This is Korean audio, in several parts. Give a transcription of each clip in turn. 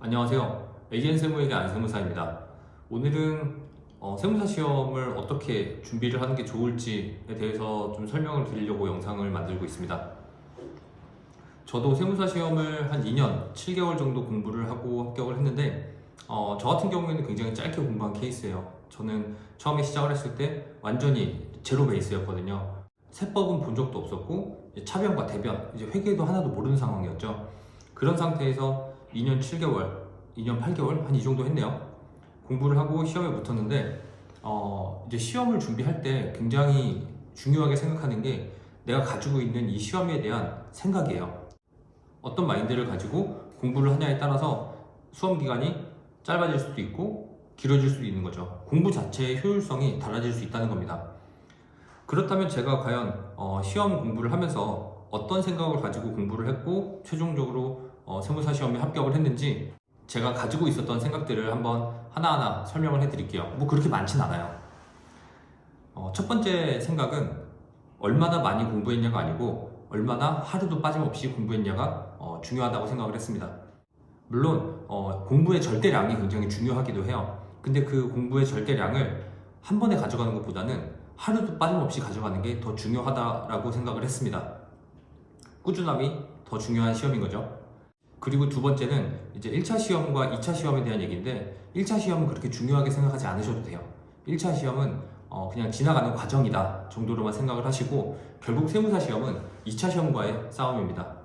안녕하세요. AN 세무에게 안 세무사입니다. 오늘은 어, 세무사 시험을 어떻게 준비를 하는 게 좋을지에 대해서 좀 설명을 드리려고 영상을 만들고 있습니다. 저도 세무사 시험을 한 2년, 7개월 정도 공부를 하고 합격을 했는데 어, 저 같은 경우에는 굉장히 짧게 공부한 케이스예요. 저는 처음에 시작을 했을 때 완전히 제로 베이스였거든요. 세법은 본 적도 없었고 차변과 대변, 이제 회계도 하나도 모르는 상황이었죠. 그런 상태에서 2년 7개월, 2년 8개월 한 이 정도 했네요. 공부를 하고 시험에 붙었는데 어, 이제 시험을 준비할 때 굉장히 중요하게 생각하는 게 내가 가지고 있는 이 시험에 대한 생각이에요. 어떤 마인드를 가지고 공부를 하냐에 따라서 수험 기간이 짧아질 수도 있고 길어질 수도 있는 거죠. 공부 자체의 효율성이 달라질 수 있다는 겁니다. 그렇다면 제가 과연 어, 시험 공부를 하면서 어떤 생각을 가지고 공부를 했고 최종적으로 어, 세무사 시험에 합격을 했는지 제가 가지고 있었던 생각들을 한번 하나하나 설명을 해드릴게요. 뭐 그렇게 많진 않아요. 어, 첫 번째 생각은 얼마나 많이 공부했냐가 아니고 얼마나 하루도 빠짐없이 공부했냐가 어, 중요하다고 생각을 했습니다. 물론 어, 공부의 절대량이 굉장히 중요하기도 해요. 근데 그 공부의 절대량을 한 번에 가져가는 것보다는 하루도 빠짐없이 가져가는 게 더 중요하다라고 생각을 했습니다. 꾸준함이 더 중요한 시험인 거죠. 그리고 두 번째는 이제 1차 시험과 2차 시험에 대한 얘기인데 1차 시험은 그렇게 중요하게 생각하지 않으셔도 돼요. 1차 시험은 어, 그냥 지나가는 과정이다 정도로만 생각을 하시고 결국 세무사 시험은 2차 시험과의 싸움입니다.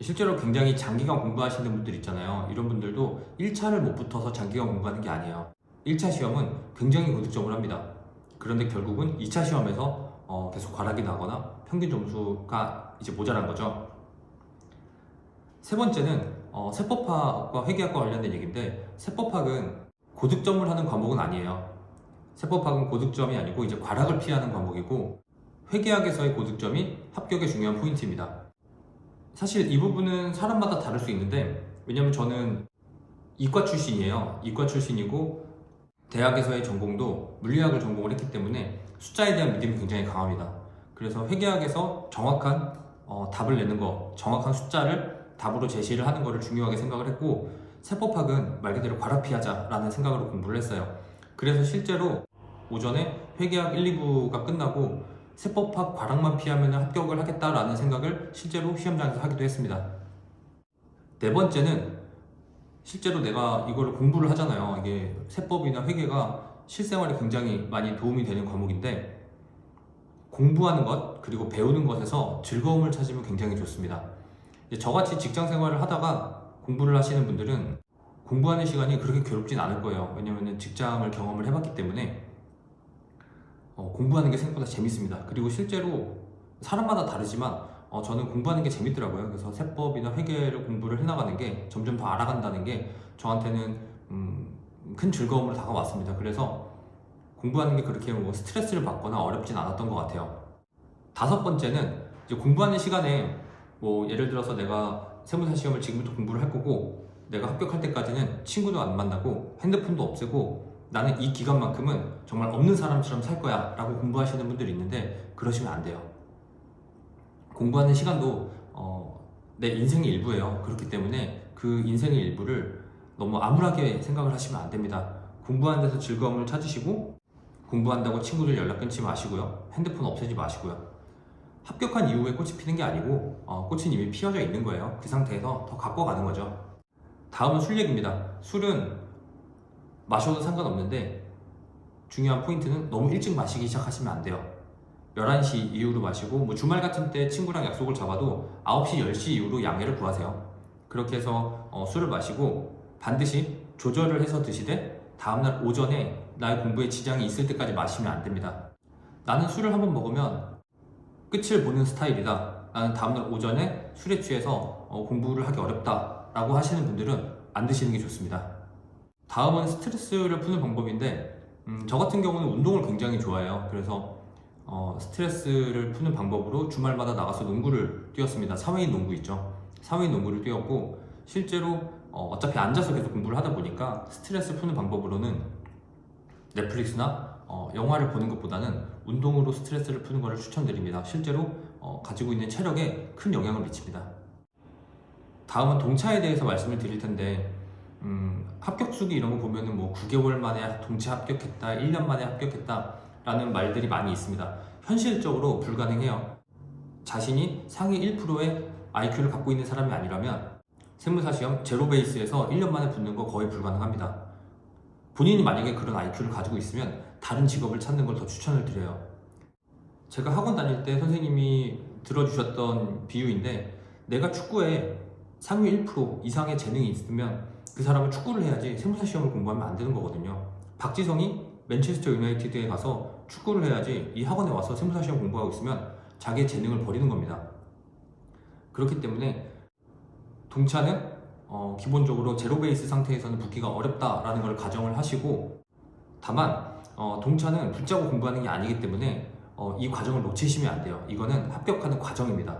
실제로 굉장히 장기간 공부하시는 분들 있잖아요. 이런 분들도 1차를 못 붙어서 장기간 공부하는 게 아니에요. 1차 시험은 굉장히 고득점을 합니다. 그런데 결국은 2차 시험에서 어, 계속 과락이 나거나 평균 점수가 이제 모자란 거죠. 세 번째는 어, 세법학과 회계학과 관련된 얘기인데 세법학은 고득점을 하는 과목은 아니에요. 세법학은 고득점이 아니고 이제 과락을 피하는 과목이고 회계학에서의 고득점이 합격의 중요한 포인트입니다. 사실 이 부분은 사람마다 다를 수 있는데 왜냐면 저는 이과 출신이에요. 이과 출신이고 대학에서의 전공도 물리학을 전공을 했기 때문에 숫자에 대한 믿음이 굉장히 강합니다. 그래서 회계학에서 정확한 어, 답을 내는 거, 정확한 숫자를 답으로 제시를 하는 거를 중요하게 생각을 했고 세법학은 말 그대로 과락 피하자라는 생각으로 공부를 했어요. 그래서 실제로 오전에 회계학 1, 2부가 끝나고 세법학 과락만 피하면 합격을 하겠다라는 생각을 실제로 시험장에서 하기도 했습니다. 네 번째는 실제로 내가 이거를 공부를 하잖아요. 이게 세법이나 회계가 실생활에 굉장히 많이 도움이 되는 과목인데 공부하는 것 그리고 배우는 것에서 즐거움을 찾으면 굉장히 좋습니다. 저같이 직장 생활을 하다가 공부를 하시는 분들은 공부하는 시간이 그렇게 괴롭진 않을 거예요. 왜냐하면 직장을 경험을 해봤기 때문에 어, 공부하는 게 생각보다 재밌습니다. 그리고 실제로 사람마다 다르지만 어, 저는 공부하는 게 재밌더라고요. 그래서 세법이나 회계를 공부를 해나가는 게 점점 더 알아간다는 게 저한테는 음, 큰 즐거움으로 다가왔습니다. 그래서 공부하는 게 그렇게 뭐 스트레스를 받거나 어렵진 않았던 것 같아요. 다섯 번째는 공부하는 시간에 뭐 예를 들어서 내가 세무사 시험을 지금부터 공부를 할 거고 내가 합격할 때까지는 친구도 안 만나고 핸드폰도 없애고 나는 이 기간만큼은 정말 없는 사람처럼 살 거야 라고 공부하시는 분들이 있는데 그러시면 안 돼요. 공부하는 시간도 어, 내 인생의 일부예요. 그렇기 때문에 그 인생의 일부를 너무 암울하게 생각을 하시면 안 됩니다. 공부하는 데서 즐거움을 찾으시고 공부한다고 친구들 연락 끊지 마시고요. 핸드폰 없애지 마시고요. 합격한 이후에 꽃이 피는 게 아니고 어, 꽃은 이미 피어져 있는 거예요. 그 상태에서 더 갖고 가는 거죠. 다음은 술 얘기입니다. 술은 마셔도 상관없는데 중요한 포인트는 너무 일찍 마시기 시작하시면 안 돼요. 11시 이후로 마시고 뭐 주말 같은 때 친구랑 약속을 잡아도 9시, 10시 이후로 양해를 구하세요. 그렇게 해서 어, 술을 마시고 반드시 조절을 해서 드시되 다음날 오전에 나의 공부에 지장이 있을 때까지 마시면 안 됩니다. 나는 술을 한번 먹으면 끝을 보는 스타일이다. 나는 다음날 오전에 술에 취해서 어, 공부를 하기 어렵다. 라고 하시는 분들은 안 드시는 게 좋습니다. 다음은 스트레스를 푸는 방법인데 음, 저 같은 경우는 운동을 굉장히 좋아해요. 그래서 어, 스트레스를 푸는 방법으로 주말마다 나가서 농구를 뛰었습니다. 사회인 농구 있죠. 사회인 농구를 뛰었고 실제로 어, 차피 앉아서 계속 공부를 하다 보니까 스트레스 푸는 방법으로는 넷플릭스나 어, 영화를 보는 것보다는 운동으로 스트레스를 푸는 것을 추천드립니다. 실제로 어, 가지고 있는 체력에 큰 영향을 미칩니다. 다음은 동차에 대해서 말씀을 드릴 텐데 음, 합격 수기 이런 거 보면은 뭐 9개월 만에 동체 합격했다, 1년 만에 합격했다 라는 말들이 많이 있습니다. 현실적으로 불가능해요. 자신이 상위 1%의 IQ를 갖고 있는 사람이 아니라면 세무사 시험 제로 베이스에서 1년 만에 붙는 거 거의 불가능합니다. 본인이 만약에 그런 IQ를 가지고 있으면 다른 직업을 찾는 걸 더 추천을 드려요. 제가 학원 다닐 때 선생님이 들어주셨던 비유인데 내가 축구에 상위 1% 이상의 재능이 있으면 그 사람은 축구를 해야지 세무사 시험을 공부하면 안 되는 거거든요. 박지성이 맨체스터 유나이티드에 가서 축구를 해야지 이 학원에 와서 세무사 시험 공부하고 있으면 자기의 재능을 버리는 겁니다. 그렇기 때문에 동차는 어, 기본적으로 제로 베이스 상태에서는 붙기가 어렵다라는 걸 가정을 하시고 다만 어, 동차는 붙자고 공부하는 게 아니기 때문에 어, 이 과정을 놓치시면 안 돼요. 이거는 합격하는 과정입니다.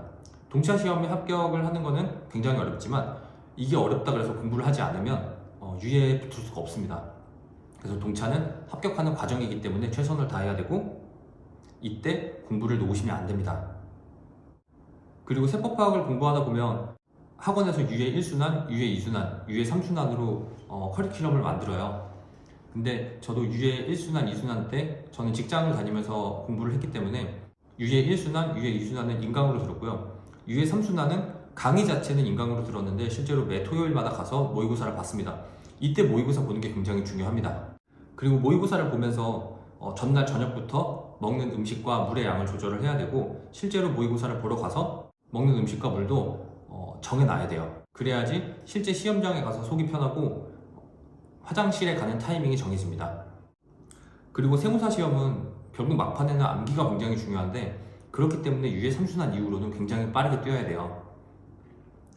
동차 시험에 합격을 하는 거는 굉장히 어렵지만 이게 어렵다 그래서 공부를 하지 않으면 어, 유예에 붙을 수가 없습니다. 그래서 동차는 합격하는 과정이기 때문에 최선을 다해야 되고 이때 공부를 놓으시면 안 됩니다. 그리고 세법학을 공부하다 보면 학원에서 유예 1순환, 유예 2순환, 유예 3순환으로 어, 커리큘럼을 만들어요. 근데 저도 유예 1순환, 2순환 때 저는 직장을 다니면서 공부를 했기 때문에 유예 1순환, 유예 2순환은 인강으로 들었고요. 유예 3순환은 강의 자체는 인강으로 들었는데 실제로 매 토요일마다 가서 모의고사를 봤습니다. 이때 모의고사 보는 게 굉장히 중요합니다. 그리고 모의고사를 보면서 어, 전날 저녁부터 먹는 음식과 물의 양을 조절을 해야 되고 실제로 모의고사를 보러 가서 먹는 음식과 물도 어, 정해놔야 돼요. 그래야지 실제 시험장에 가서 속이 편하고 화장실에 가는 타이밍이 정해집니다. 그리고 세무사 시험은 결국 막판에는 암기가 굉장히 중요한데 그렇기 때문에 유예 3순환 이후로는 굉장히 빠르게 뛰어야 돼요.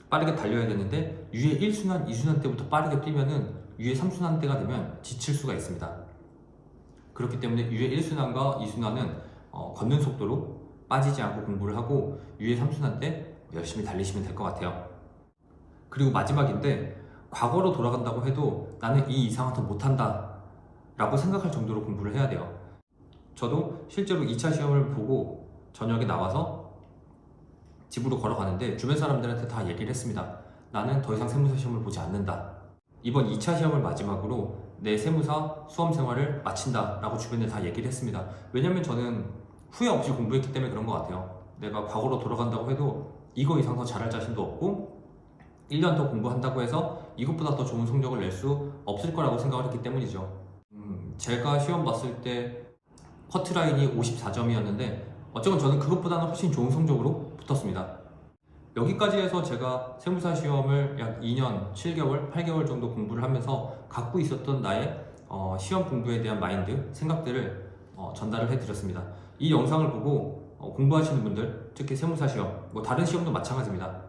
빠르게 달려야 되는데 유예 1순환, 2순환 때부터 빠르게 뛰면은 유예 3순환 때가 되면 지칠 수가 있습니다. 그렇기 때문에 유예 1순환과 2순환은 어, 걷는 속도로 빠지지 않고 공부를 하고 유예 3순환 때 열심히 달리시면 될 것 같아요. 그리고 마지막인데 과거로 돌아간다고 해도 나는 이 이상은 더 못한다 라고 생각할 정도로 공부를 해야 돼요. 저도 실제로 2차 시험을 보고 저녁에 나와서 집으로 걸어가는데 주변 사람들한테 다 얘기를 했습니다. 나는 더 이상 세무사 시험을 보지 않는다. 이번 2차 시험을 마지막으로 내 세무사 수험 생활을 마친다 라고 주변에 다 얘기를 했습니다. 왜냐면 저는 후회 없이 공부했기 때문에 그런 것 같아요. 내가 과거로 돌아간다고 해도 이거 이상 더 잘할 자신도 없고 1년 더 공부한다고 해서 이것보다 더 좋은 성적을 낼 수 없을 거라고 생각을 했기 때문이죠. 음, 제가 시험 봤을 때 커트라인이 54점이었는데 어쩌면 저는 그것보다는 훨씬 좋은 성적으로 붙었습니다. 여기까지 해서 제가 세무사 시험을 약 2년, 7개월, 8개월 정도 공부를 하면서 갖고 있었던 나의 어, 시험 공부에 대한 마인드, 생각들을 어, 전달을 해드렸습니다. 이 영상을 보고 어, 공부하시는 분들, 특히 세무사 시험, 뭐 다른 시험도 마찬가지입니다.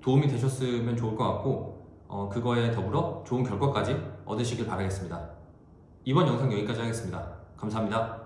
도움이 되셨으면 좋을 것 같고 어, 그거에 더불어 좋은 결과까지 얻으시길 바라겠습니다. 이번 영상 여기까지 하겠습니다. 감사합니다.